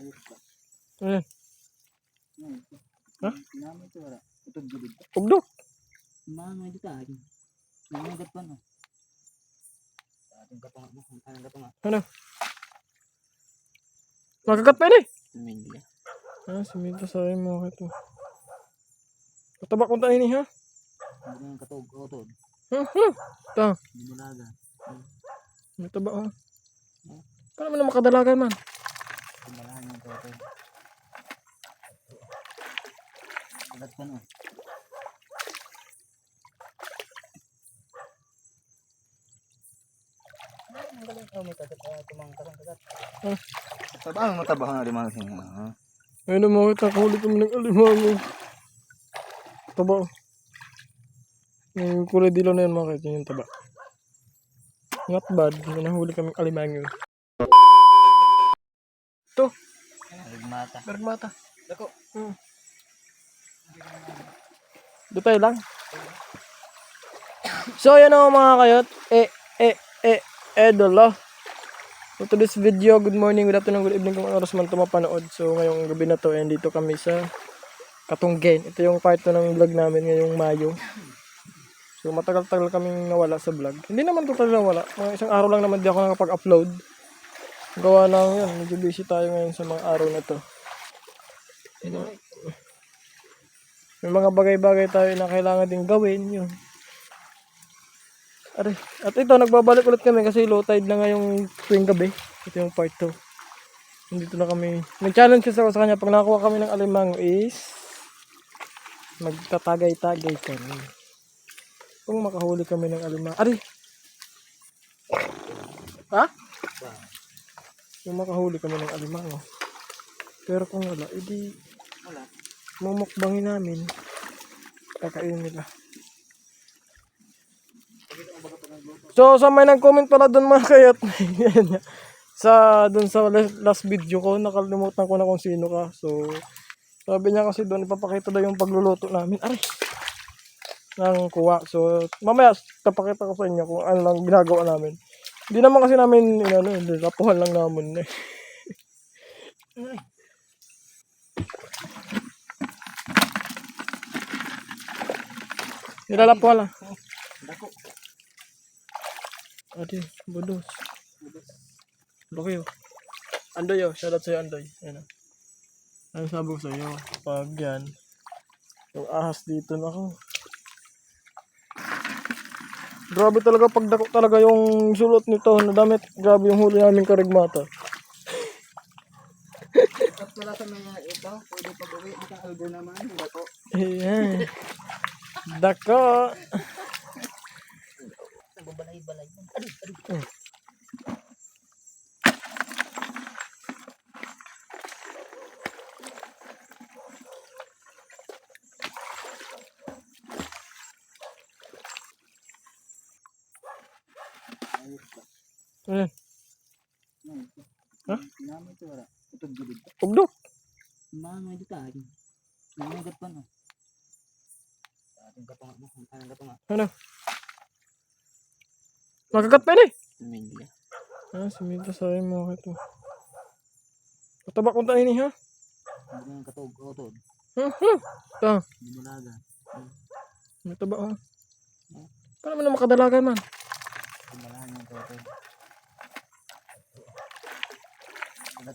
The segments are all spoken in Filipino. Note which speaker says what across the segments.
Speaker 1: Ayos ba?
Speaker 2: Ayan.
Speaker 1: Ayun.
Speaker 2: Ha?
Speaker 1: Namin ito wala. Utod gilid.
Speaker 2: Ugdok.
Speaker 1: Mama ito tayo. Namagat pa no. Sa ating katunga mo. Ang kanang katunga.
Speaker 2: Makagat pa eh.
Speaker 1: Media.
Speaker 2: Ah, si Mita sa akin mo ito. Kataba kong tayo ni ha?
Speaker 1: Hindi nang katog. Utod.
Speaker 2: Hmm, hmm. Ito.
Speaker 1: Bumulaga.
Speaker 2: May taba oh. Paano mo na makadalagan man?
Speaker 1: Kumalahan yung toto. Kagat pa no. Ang galing oh, may kagat ah, tumang karang kagat.
Speaker 3: Tabang matabang nga limang siya. Ha?
Speaker 2: Ayun mo kita kahuli kami ng alimango. Taba. Yung kulay dilaw na yun mga kaya yung taba. Not bad. May nahuli kami alimango. Ito.
Speaker 1: Nagmata.
Speaker 2: Bergmata.
Speaker 1: Dako.
Speaker 2: Hmm. Dutay lang. So, yan ako mga kayot. Eh, eh, eh, eh, dala. So, to this video, good morning, good afternoon, good evening kung anong oras man ito mapanood. So, ngayong gabi na to, and dito kami sa Katunggen. Ito yung part 2 ng vlog namin ngayong Mayo. So, matagal-tagal kaming nawala sa vlog. Hindi naman total nawala. Mga isang araw lang naman di ako nakapag-upload. Gawa lang yan. Medyo busy tayo ngayon sa mga araw na to. May mga bagay-bagay tayo na kailangan ding gawin yun. Are, at ito, nagbabalik ulit kami kasi low tide na ngayong tuwing gabi. Ito yung part 2. Nandito na kami. Nag-challenge kasi ako sa kanya. Pag nakakuha kami ng alimang is magtatagay-tagay kami. Kung makahuli kami ng alimang. Ari! Ha? Kung makahuli kami ng alimang. Oh. Pero kung wala, edi
Speaker 1: Wala.
Speaker 2: mumukbangin namin. Kakainin nila. So, sa may nag-comment pala doon mga kayat. Sa doon sa last, last video ko, nakalimutan ko na kung sino ka. So, sabi niya kasi doon ipapakita daw yung pagluluto namin. Aray! Ng kuwa. So, mamaya tapakita ko sa inyo kung ano lang ginagawa namin. Hindi naman kasi namin, ano, hindi, lapuhan lang namin. Eh. Nilalapuhan lang.
Speaker 1: Dako.
Speaker 2: Adi, budos. Laki oh. Andoy oh, shoutout sa'yo Andoy. Ayan oh. Ano sabi ko sa'yo? Pag yan, yung ahas dito na ako. Grabe talaga pagdako talaga yung sulot nito na damit. Grabe yung huli namin karigmata.
Speaker 1: At wala sa mga ito. Pwede pag-uwi. Albo naman. Dako.
Speaker 2: Ayan. Dako. Ayan.
Speaker 1: Ayun.
Speaker 2: Ha?
Speaker 1: Namin ito wala. Utod gilid.
Speaker 2: Ugdok.
Speaker 1: Mama ito tayo. Namagat pa no. Ating katunga mo. Ang kanang katunga.
Speaker 2: Ano? Makagat pa yun eh.
Speaker 1: Media.
Speaker 2: Ah, si Mita sa mo ito. Kataba kong tayo ni ha?
Speaker 1: Hindi nang katog. Utod.
Speaker 2: Hmm, hmm. Ito.
Speaker 1: Bumulaga.
Speaker 2: May taba oh. Paano mo na makadalagan man?
Speaker 1: Kumalahan yung toto. No.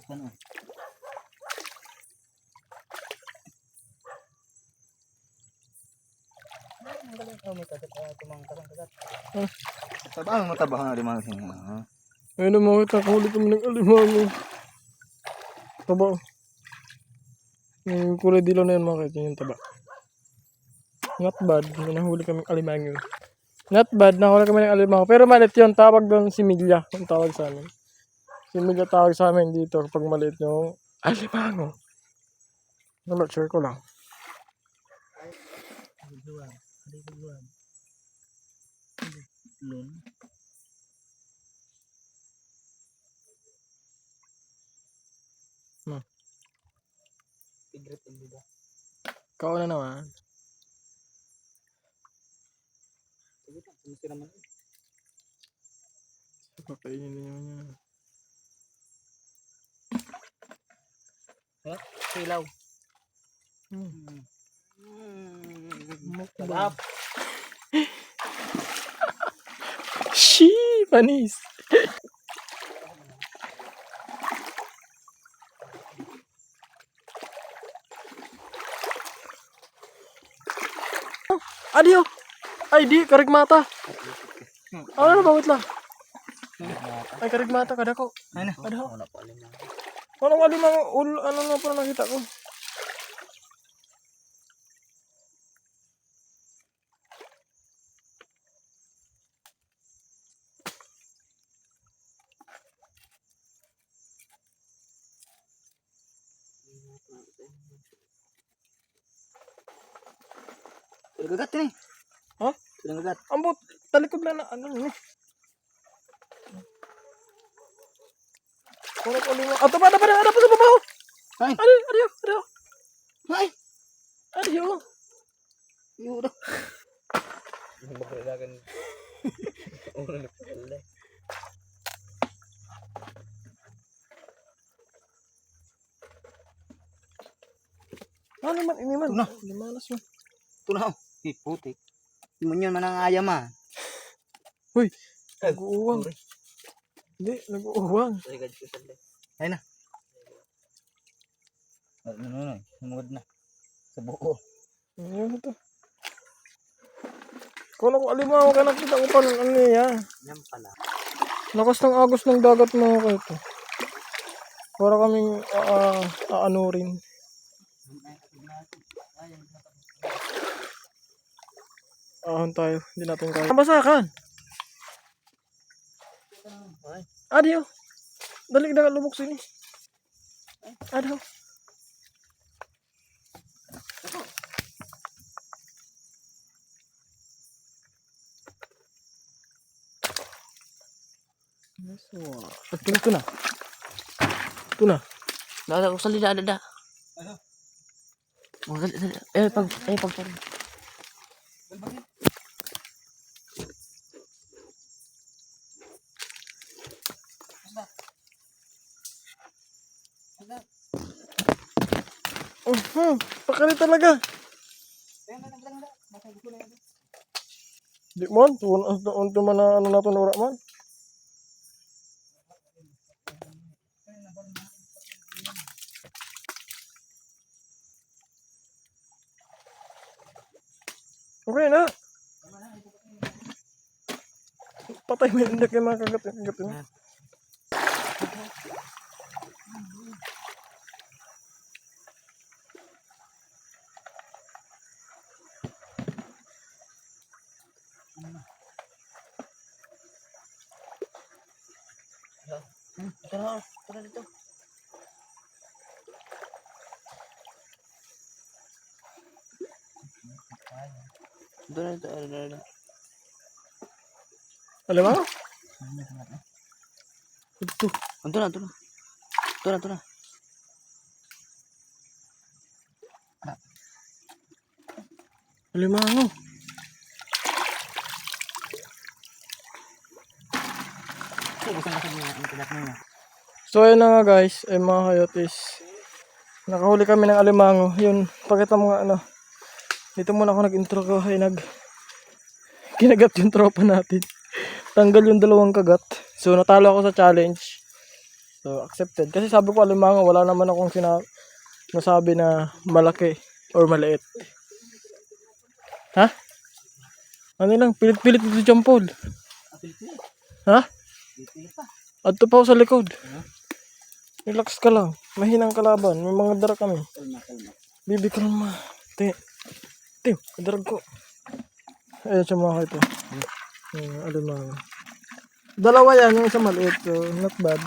Speaker 1: Ang galing oh, may kagat ah, tumang karang kagat.
Speaker 3: Tabang matabang nga limang siya. Ha?
Speaker 2: Ayun mo kita kahuli kami ng alimango. Taba. Yung kulay dilaw na yun mga kaya yung taba. Not bad. Nahuli kami alimango. Not bad. Nahuli kami ng alimango. Pero malit yun. Tawag doon si Milya. Ang tawag sa amin. Si Milya tawag sa amin dito kapag maliit yung alimango. I'm not sure ko lang.
Speaker 1: Lun.
Speaker 2: Hmm.
Speaker 1: Tigret ang diba?
Speaker 2: Ikaw na naman.
Speaker 1: Sige pa, sumisira man.
Speaker 2: Pakainin niyo niya.
Speaker 1: Ha? Silaw.
Speaker 2: Hmm.
Speaker 1: Mm.
Speaker 2: Sarap. Shee, panis. Adio. Ay di karigmata. Ano na bawit la? Ay karigmata kada ko.
Speaker 3: Ay na.
Speaker 2: Ada.
Speaker 1: Wala pa alam na.
Speaker 2: Ano nga limang ul ano na pa nakita ko.
Speaker 3: Gagat ni.
Speaker 2: Ha?
Speaker 3: Sudah gagat.
Speaker 2: Ambot talikod na na ano ni. Ano ko lima? Ato pa, pa, ada pa sa babaw.
Speaker 3: Ay.
Speaker 2: Adio, adio, adio.
Speaker 3: Ay.
Speaker 2: Adio.
Speaker 3: Yun.
Speaker 1: Magkailangan. Ulo na pala.
Speaker 2: Ano man ini man?
Speaker 3: Tuna.
Speaker 2: Limanas man.
Speaker 3: Ito na. oh. Eh, putik. Hindi mo yun man ang ayam ah.
Speaker 2: Hindi, nag-uuwang.
Speaker 1: Sorry, gadyo ko sala.
Speaker 3: Ay na. Ano na, ano, sumugod na. Sa buo.
Speaker 2: Ano to? Kung ako alimaw ka nakita ko pa ng ano niya.
Speaker 1: Yan pala.
Speaker 2: Lakas ng agos ng dagat mga kayo to. Para kaming uh, aanurin. Ahon tayo. Hindi natin kaya. Basakan! Adio! Dali na lumok sini. Adio! Yes, wow. Ito na, ito na. Ito na.
Speaker 1: Dada ko sali dada da. Oh, dali, dali. Eh, pag, eh, pag, pag.
Speaker 2: -huh. Pakali talaga. Di man, tuwan ang man na ano nato nura man. Okay na. Patay mo hindi kayo mga kagat yun.
Speaker 1: Dito, ito na dito.
Speaker 2: Alam mo? Ito.
Speaker 1: Ito na, ito na. Ito na, ito na.
Speaker 2: Mo. So ayun na nga guys, ay mga kayotis. Nakahuli kami ng alimango. Yun, pakita mo nga ano. Dito muna ako nag-intro ko ay nag kinagat yung tropa natin. Tanggal yung dalawang kagat. So natalo ako sa challenge. So accepted. Kasi sabi ko alimango, wala naman akong sina nasabi na malaki or maliit. Ha? Ano lang, pilit-pilit dito dyan, Paul. Ha? Adto pa sa likod. Relax ka lang. Mahinang kalaban. May mga dara kami. Bibi kalma. Te. Te, kadarag ko. Ayun siya mga ito. Ayun, alimang. Dalawa yan. Yung isa maliit. So, not bad.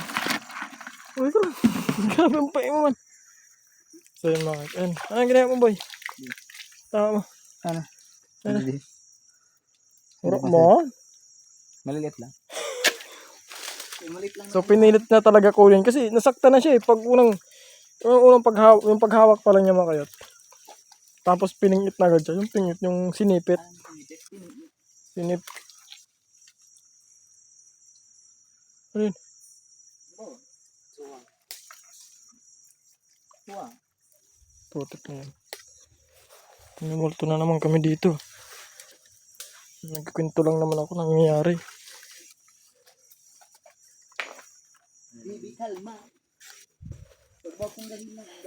Speaker 2: Uy, ko lang. Grabe ang paiman. So, yun mga Ayun. Anong ginaya mo, boy? Tama mo.
Speaker 3: Ano?
Speaker 2: Ano?
Speaker 3: Hindi.
Speaker 2: Urok mo.
Speaker 3: Maliliit lang. Maliit lang.
Speaker 2: So pinilit na talaga kunin kasi nasakta na siya eh. Pag unang, yung unang paghawak, yung paghawak pa lang niya makayot. Tapos piningit na agad siya. Yung pingit, yung sinipit. Sinip. Ano yun? Putik na yan. Tumulto na naman kami dito. Nagkwento lang naman ako nangyayari.
Speaker 1: Bibi, kalma. Huwag mo akong galing lang.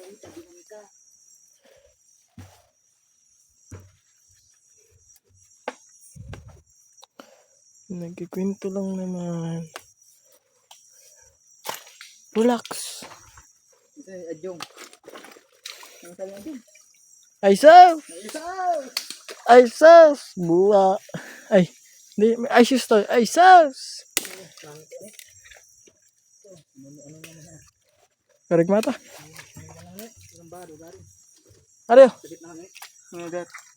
Speaker 2: Nagkikwento lang naman. Relax.
Speaker 1: Adyong.
Speaker 2: Ay, sus! Ay, sus! Buwa. Ay, hindi. May ay, sus to. Ay, sus!
Speaker 1: Baro, baro.
Speaker 2: Ariyo.
Speaker 1: Sabit na kami. Gat.